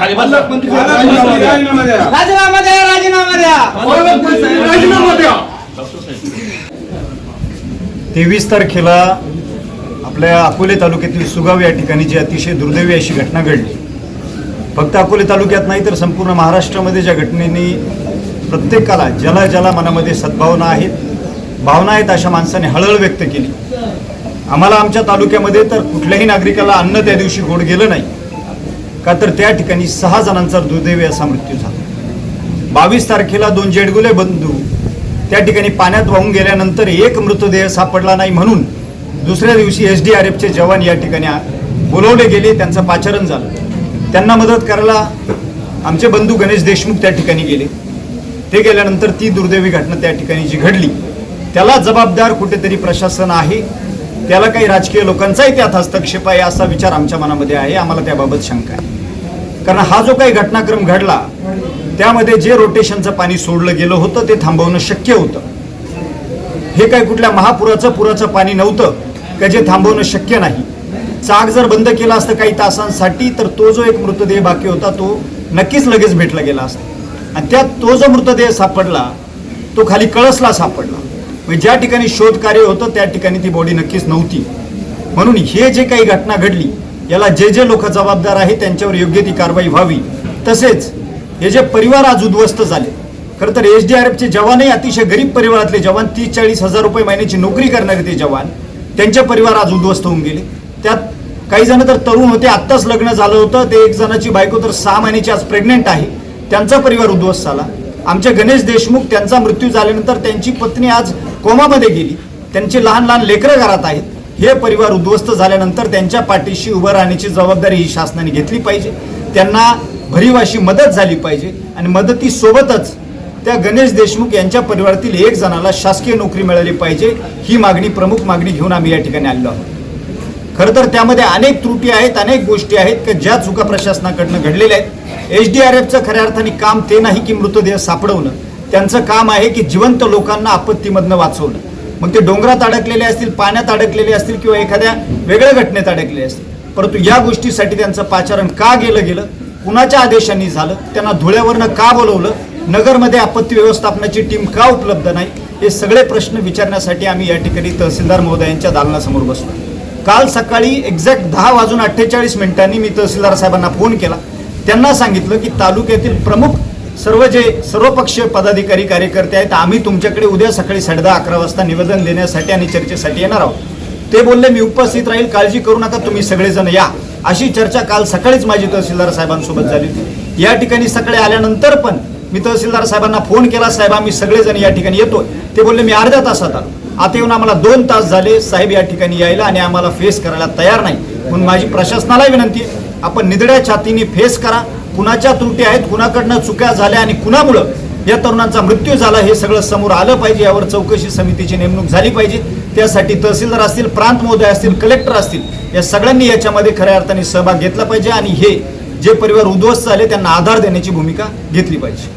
राजीनामा द्या. राजीनामा द्या. राजीनामा द्या. तेवीस तारखेला आपल्या अकोले तालुक्यातील सुगाव या ठिकाणी जी अतिशय दुर्दैवी अशी घटना घडली. फक्त अकोले तालुक्यात नाही तर संपूर्ण महाराष्ट्रामध्ये ज्या घटनेने प्रत्येकाला ज्याला ज्याला मनामध्ये सद्भावना आहेत भावना आहेत अशा माणसाने हळहळ व्यक्त केली. आम्हाला आमच्या तालुक्यामध्ये तर कुठल्याही नागरिकाला अन्न त्या दिवशी गोड गेलं नाही. का तर त्या ठिकाणी सहा जणांचा दुर्दैवी असा मृत्यू झाला. बावीस तारखेला दोन जेडगुले बंधू त्या ठिकाणी पाण्यात वाहून गेल्यानंतर एक मृतदेह सापडला नाही म्हणून दुसऱ्या दिवशी एस डी आर एफचे जवान या ठिकाणी बोलवले गेले त्यांचं पाचारण झालं. त्यांना मदत करायला आमचे बंधू गणेश देशमुख त्या ठिकाणी गेले. ते गेल्यानंतर ती दुर्दैवी घटना त्या ठिकाणी जी घडली त्याला जबाबदार कुठेतरी प्रशासन आहे त्याला काही राजकीय लोकांचाही त्यात हस्तक्षेप आहे असा विचार आमच्या मनामध्ये आहे आम्हाला त्याबाबत शंका आहे. कारण हा जो काही घटनाक्रम घडला त्यामध्ये जे रोटेशनचं पाणी सोडलं गेलं होतं ते थांबवणं शक्य होतं. हे काय कुठल्या महापुराचं पुराचं पाणी नव्हतं का जे थांबवणं शक्य नाही. चाक जर बंद केला असतं काही तासांसाठी तर तो जो एक मृतदेह बाकी होता तो नक्कीच लगेच भेटला गेला असता. आणि त्यात तो जो मृतदेह सापडला तो खाली कळसला सापडला. म्हणजे ज्या ठिकाणी शोध कार्य होतं त्या ठिकाणी ती बॉडी नक्कीच नव्हती. म्हणून हे जे काही घटना घडली याला जे जे लोक जबाबदार आहेत त्यांच्यावर योग्य ती कारवाई व्हावी. तसेच हे जे परिवार आज उद्ध्वस्त झाले खरं तर एस डी आर एफचे जवानही अतिशय गरीब परिवारातले जवान तीस चाळीस हजार रुपये महिन्याची नोकरी करणारे ते जवान त्यांचे परिवार आज उद्ध्वस्त होऊन गेले. त्यात काही जण तर तरुण होते आत्ताच लग्न झालं होतं ते एक जणाची बायको तर सहा महिन्याची आज प्रेग्नेंट आहे त्यांचा परिवार उद्ध्वस्त झाला. आमचे गणेश देशमुख त्यांचा मृत्यू झाल्यानंतर त्यांची पत्नी आज कोमामध्ये गेली. त्यांची लहान लहान लेकरं घरात आहेत. हे परिवार उद्ध्वस्त झाल्यानंतर त्यांच्या पाठीशी उभं राहण्याची जबाबदारी ही शासनाने घेतली पाहिजे. त्यांना भरीव अशी मदत झाली पाहिजे आणि मदतीसोबतच त्या गणेश देशमुख यांच्या परिवारातील एक जणाला शासकीय नोकरी मिळाली पाहिजे ही मागणी प्रमुख मागणी घेऊन आम्ही या ठिकाणी आलेलो आहोत. खरं तर त्यामध्ये अनेक त्रुटी आहेत अनेक गोष्टी आहेत की ज्या चुका प्रशासनाकडनं घडलेल्या आहेत. एच डी आर एफचं खऱ्या अर्थाने काम ते नाही की मृतदेह सापडवणं. त्यांचं काम आहे की जिवंत लोकांना आपत्तीमधनं वाचवणं. मग ते डोंगरात अडकलेले असतील पाण्यात अडकलेले असतील किंवा एखाद्या वेगळ्या घटनेत अडकलेले असतील. परंतु या गोष्टीसाठी त्यांचं पाचारण का गेलं गेलं? कुणाच्या आदेशांनी झालं? त्यांना धुळ्यावरनं का बोलवलं? नगरमध्ये आपत्ती व्यवस्थापनाची टीम का उपलब्ध नाही? हे सगळे प्रश्न विचारण्यासाठी आम्ही या ठिकाणी तहसीलदार महोदयांच्या दालनासमोर बसलो. काल सकाळी एक्झॅक्ट दहा वाजून अठ्ठेचाळीस मिनिटांनी मी तहसीलदार साहेबांना फोन केला. त्यांना सांगितलं की तालुक्यातील प्रमुख सर्व जे सर्वपक्षीय पदाधिकारी कार्यकर्ते आहेत आम्ही तुमच्याकडे उद्या सकाळी साडेदहा अकरा वाजता निवेदन देण्यासाठी आणि चर्चेसाठी येणार आहोत. ते बोलले मी उपस्थित राहील काळजी करू नका तुम्ही सगळेजण या. अशी चर्चा काल सकाळीच माझी तहसीलदार साहेबांसोबत झाली होती. या ठिकाणी सकाळी आल्यानंतर पण मी तहसीलदार साहेबांना फोन केला साहेब आम्ही सगळेजण या ठिकाणी येतो ते बोलले मी अर्ध्या तासात आलो. आता येऊन आम्हाला दोन तास झाले साहेब या ठिकाणी यायला आणि आम्हाला फेस करायला तयार नाही. म्हणून माझी प्रशासनाला विनंती आहे आपण निधड्या छातीने फेस करा कुणाच्या त्रुटी आहेत कुणाकडनं चुक्या झाल्या आणि कुणामुळं या तरुणांचा मृत्यू झाला हे सगळं समोर आलं पाहिजे. यावर चौकशी समितीची नेमणूक झाली पाहिजे. त्यासाठी तहसीलदार असतील प्रांत महोदय असतील कलेक्टर असतील या सगळ्यांनी याच्यामध्ये खऱ्या अर्थाने सहभाग घेतला पाहिजे आणि हे जे परिवार उद्ध्वस्त झाले त्यांना आधार देण्याची भूमिका घेतली पाहिजे.